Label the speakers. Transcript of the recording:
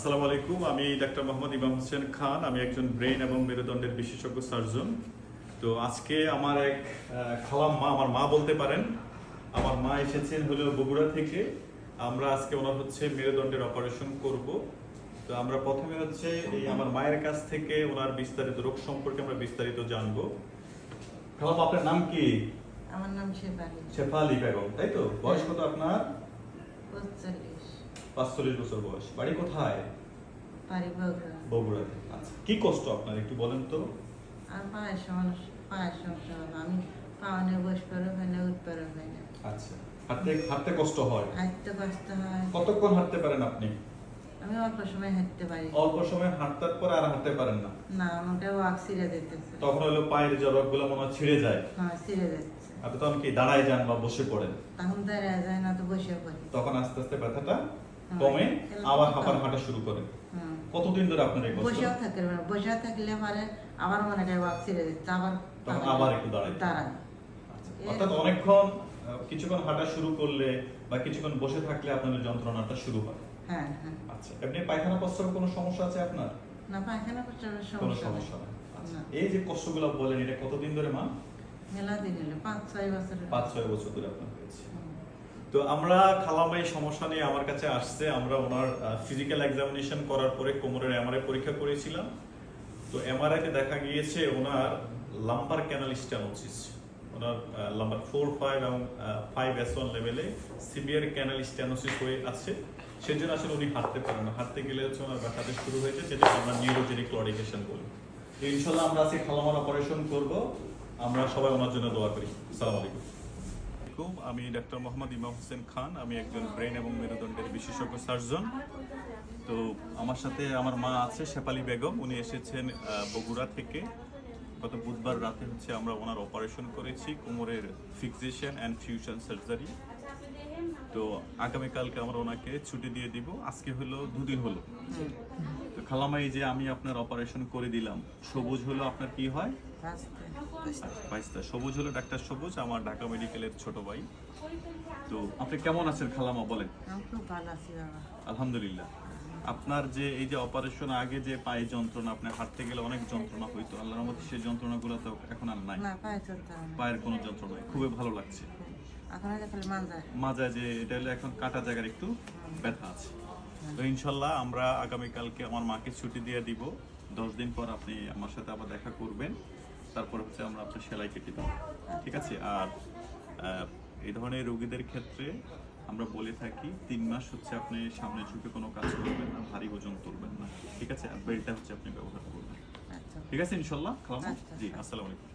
Speaker 1: আসসালামু আলাইকুম। আমি ডাক্তার মোহাম্মদ ইমাম হোসেন খান। আমি একজন ব্রেন এবং মেরুদণ্ডের বিশেষজ্ঞ সার্জন। তো আজকে আমার এক খালাম মা আমার মা বলতে পারেন। আমার মা এসেছেন হলো বগুড়া থেকে। আমরা আজকে ওনার হচ্ছে মেরুদণ্ডের অপারেশন করব। তো আমরা প্রথমে হচ্ছে এই আমার মায়ের কাছ থেকে ওনার বিস্তারিত রোগ সম্পর্কে আমরা বিস্তারিত জানব। খালাম আপনার নাম কি?
Speaker 2: আমার নাম শেফালি।
Speaker 1: শেফালি বেগম তাই তো? বয়স কত আপনার? পাঁচচল্লিশ বছর বয়স। বাড়ি কোথায়?
Speaker 2: বাড়ি বগুড়া।
Speaker 1: বগুড়াতে আচ্ছা কি কষ্ট আপনার একটু বলেন তো?
Speaker 2: আর পায়ের সমস্যা পায়ের সমস্যা আমি পাওয়ানে বসে পারো হয় না উঠতে হয় না।
Speaker 1: আচ্ছা হাঁটতে হাঁটতে কষ্ট হয়?
Speaker 2: হাঁটতে কষ্ট হয়।
Speaker 1: কতক্ষণ হাঁটতে পারেন আপনি?
Speaker 2: আমি অল্প সময় হাঁটতে পারি।
Speaker 1: অল্প সময় হাঁটতার পর আর হাঁটতে পারেন না?
Speaker 2: না আমাকে ওয়াক ছিঁড়ে দিতেছে।
Speaker 1: তখন হলো পায়ের জরকগুলো মনে হয় ছিঁড়ে যায়।
Speaker 2: হ্যাঁ ছিঁড়ে
Speaker 1: আপনি তখন কি দাঁড়ায় যান বা বসে পড়েন?
Speaker 2: তখন দাঁড়িয়ে যায় না তো বসে পড়ি।
Speaker 1: তখন আস্তে আস্তে ব্যথাটা কমে আবার
Speaker 2: কমে।
Speaker 1: হাঁপার হাঁটা শুরু করেন কতদিন ধরে আপনার এই কষ্ট
Speaker 2: বসেও থাকতে পারে বসেও থাকলে পরে আবার মনে করে ওয়াক ছিঁড়ে দিচ্ছে আবার
Speaker 1: তখন আবার একটু দাঁড়ায়।
Speaker 2: দাঁড়ায়।
Speaker 1: আচ্ছা, অর্থাৎ অনেকক্ষণ কিছুক্ষণ হাঁটা শুরু করলে বা কিছুক্ষণ বসে থাকলে আপনাদের যন্ত্রণাটা শুরু হয়।
Speaker 2: হ্যাঁ হ্যাঁ।
Speaker 1: আচ্ছা এমনি পায়খানা প্রস্রাবে কোনো সমস্যা আছে আপনার?
Speaker 2: না পায়খানা
Speaker 1: কোনো
Speaker 2: সমস্যা নেই।
Speaker 1: সমস্যা আচ্ছা,
Speaker 2: না।
Speaker 1: এই যে কষ্টগুলো বলেন এটা কতদিন ধরে মা?
Speaker 2: মেলা দিন হলো পাঁচ ছয় বছর
Speaker 1: পাঁচ ছয় বছর ধরে আপনার হয়েছে। তো আমরা খালাম এই সমস্যা নিয়ে আমার কাছে আসছে। আমরা ওনার ফিজিক্যাল এক্সামিনেশন করার পরে কোমরের এমআরআই পরীক্ষা করেছিলাম। তো এমআরআই তে দেখা গিয়েছে ওনার লাম্বার ক্যানাল স্টেনোসিস ওনার লাম্বার ফোর ফাইভ এবং ফাইভ এস ওয়ান লেভেলে সিভিয়ার ক্যানাল স্টেনোসিস হয়ে আছে। সেজন্য আসলে উনি হাঁটতে পারেন না। হাঁটতে গেলে হচ্ছে ওনার ব্যথাটা শুরু হয়েছে যেটা আমরা নিউরোজেনিক ক্লডিকেশন বলি। তো ইনশাল্লাহ আমরা আজকে খালামার অপারেশন করব। আমরা সবাই ওনার জন্য দোয়া করি। আসসালামু আলাইকুম। আলাইকুম। আমি ডাক্তার মোহাম্মদ ইমাম হোসেন খান। আমি একজন ব্রেন এবং মেরুদণ্ডের বিশেষজ্ঞ সার্জন। তো আমার সাথে আমার মা আছে, শেফালি বেগম। উনি এসেছেন বগুড়া থেকে। গত বুধবার রাতে হচ্ছে আমরা ওনার অপারেশন করেছি, কোমরের ফিক্সেশন অ্যান্ড ফিউশন সার্জারি তো আগামীকালকে আমরা ওনাকে ছুটি দিয়ে দিব। আজকে হলো, দুদিন হলো। খালামাই যে আমি আপনার অপারেশন করে দিলাম সবুজ হলো আপনার কি হয়। সবুজ হলো ডাক্তার সবুজ আমার ঢাকা মেডিকেলের ছোট ভাই। তো আপনি কেমন আছেন খালামা বলেন? আলহামদুলিল্লাহ। আপনার যে এই যে অপারেশন আগে যে পায়ে যন্ত্রণা আপনি হাঁটতে গেলে অনেক যন্ত্রণা হইতো আল্লাহর মধ্যে সেই যন্ত্রণাগুলো তো এখন আর নাই। পায়ের কোনো যন্ত্রণা খুবই ভালো লাগছে। মাজায় যে এটা হলো এখন কাটা জায়গার একটু ব্যথা আছে। তো ইনশাল্লাহ আমরা আগামীকালকে আমার মাকে ছুটি দিয়ে দিব। দশ দিন পর আপনি আমার সাথে আবার দেখা করবেন। তারপর হচ্ছে আমরা আপনার সেলাই কেটে দেবো। ঠিক আছে? আর এই ধরনের রোগীদের ক্ষেত্রে আমরা বলে থাকি তিন মাস হচ্ছে আপনি সামনে ঝুঁকে কোনো কাজ করবেন না ভারী ওজন তুলবেন না। ঠিক আছে? আর বেল্টটা হচ্ছে আপনি ব্যবহার করবেন।
Speaker 2: আচ্ছা।
Speaker 1: ঠিক আছে ইনশাল্লাহ? খালাম
Speaker 2: আচ্ছা।
Speaker 1: জি আসসালামু আলাইকুম।